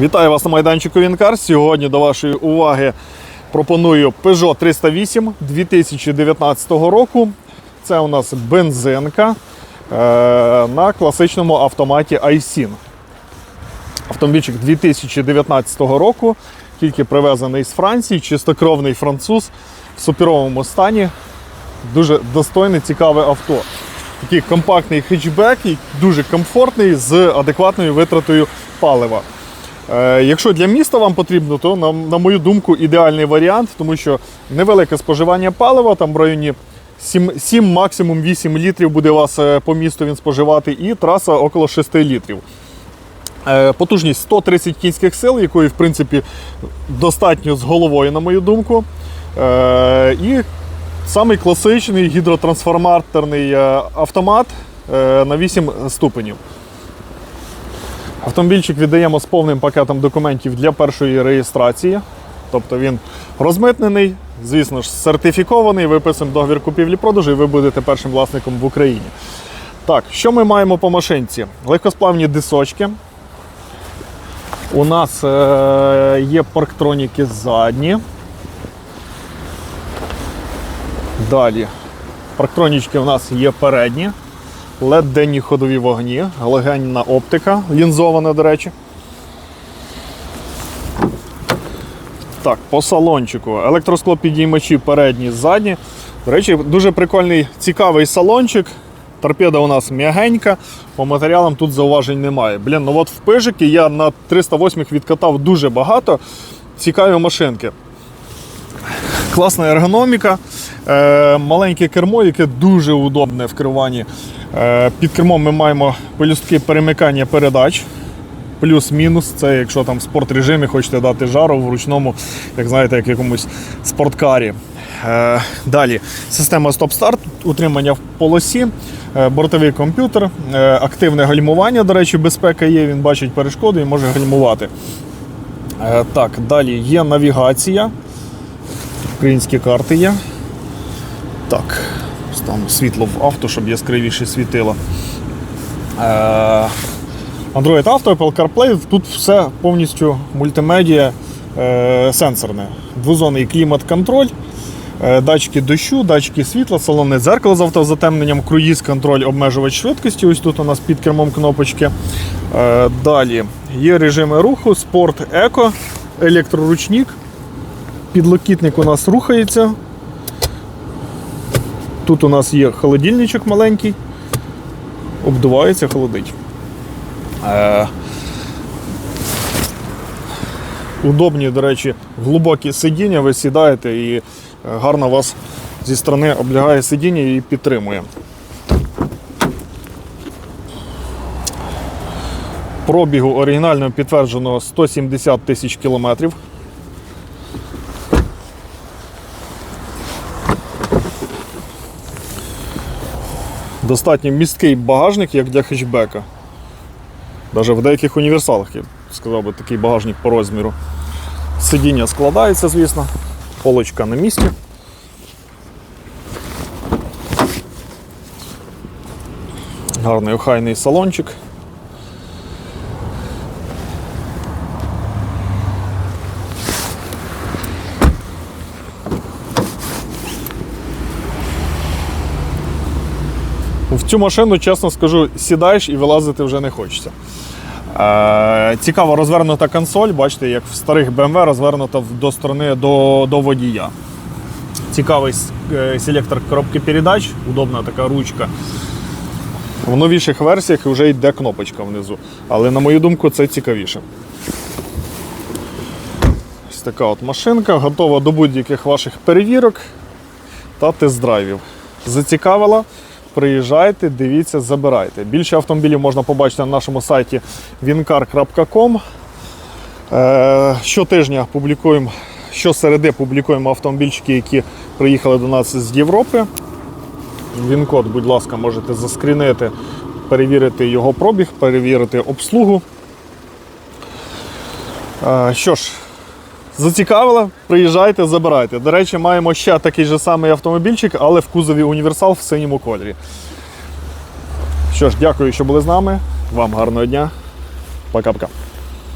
Вітаю вас на майданчику Вінкар. Сьогодні до вашої уваги пропоную Peugeot 308 2019 року. Це у нас бензинка е, на класичному автоматі iSIN. Автомобільчик 2019 року, тільки привезений з Франції, чистокровний француз в суперовому стані. Дуже достойне, цікаве авто. Такий компактний хетчбек, дуже комфортний з адекватною витратою палива. Е, Якщо для міста вам потрібно, то на, мою думку ідеальний варіант, тому що невелике споживання палива, там в районі 7, 7 максимум 8 літрів буде вас е, по місту він споживати, і траса около 6 літрів. Е, Потужність 130 кінських сил, якої в принципі достатньо з головою, на мою думку. І самий класичний гідротрансформаторний автомат на 8 ступенів. Автомобільчик віддаємо з повним пакетом документів для першої реєстрації. Тобто він розмитнений, звісно ж, сертифікований, виписаний договір купівлі-продажу, і ви будете першим власником в Україні. Так, що ми маємо по машинці? Легкосплавні дисочки. У нас е, є парктроніки задні. Далі. Парктронічки у нас є передні. Led денні ходові вогні, галогенна оптика, лінзована, до речі. Так, по салончику. Електроскло підіймачі передні, задні. До речі, дуже прикольний, цікавий салончик. Торпеда у нас м'ягенька, по матеріалам тут зауважень немає. Блін, ну от в пижики я на 308 відкатав дуже багато. Цікаві машинки. Класна ергономіка, маленьке кермо, яке дуже удобне в керуванні. Е, під кермом ми маємо пелюстки перемикання передач. Плюс-мінус, це якщо там в спорт-режимі хочете дати жару в ручному, як знаєте, як якомусь спорткарі. Е, далі система стоп-старт, утримання в полосі, е, бортовий комп'ютер, е, активне гальмування, до речі, безпека є, він бачить перешкоди і може гальмувати. Е, так, далі є навігація. Українські карти є. Так, ставимо світло в авто, щоб яскравіше світило. Е, Android Auto, Apple CarPlay, тут все повністю мультимедіа е, сенсорне. Двозонний клімат-контроль, е, датчики дощу, датчики світла, салонне дзеркало з автозатемненням, круїз-контроль, обмежувач швидкості. Ось тут у нас під кермом кнопочки. Далі є режими руху, спорт, еко, електроручник. Підлокітник у нас рухається. Тут у нас є холодильничок маленький, обдувається, холодить. Е, удобні, до речі, глибокі сидіння, ви сідаєте і е, гарно вас зі сторони облягає сидіння і підтримує. Пробігу оригінально підтверджено 170 тисяч кілометрів. Достатньо місткий багажник, як для хетчбека. Навіть в деяких універсалах, я б сказав би, такий багажник по розміру. Сидіння складається, звісно, полочка на місці. Гарний охайний салончик. В цю машину, чесно скажу, сідаєш і вилазити вже не хочеться. Е, цікаво розвернута консоль, бачите, як в старих BMW розвернута до сторони до, до водія. Цікавий е, селектор коробки передач, удобна така ручка. В новіших версіях вже йде кнопочка внизу. Але на мою думку, це цікавіше. Ось така от машинка, готова до будь-яких ваших перевірок та тест-драйвів. Зацікавила? Приїжджайте, дивіться, забирайте. Більше автомобілів можна побачити на нашому сайті wincar.com. Е, Щотижня публікуємо, щосереди публікуємо автомобільчики, які приїхали до нас з Європи. Він-код, будь ласка, можете заскрінити, перевірити його пробіг, перевірити обслугу. Е, Що ж, Зацікавило? Приїжджайте, забирайте. До речі, маємо ще такий же самий автомобільчик, але в кузові універсал в синьому кольорі. Що ж, дякую, що були з нами. Вам гарного дня. Пока-пока.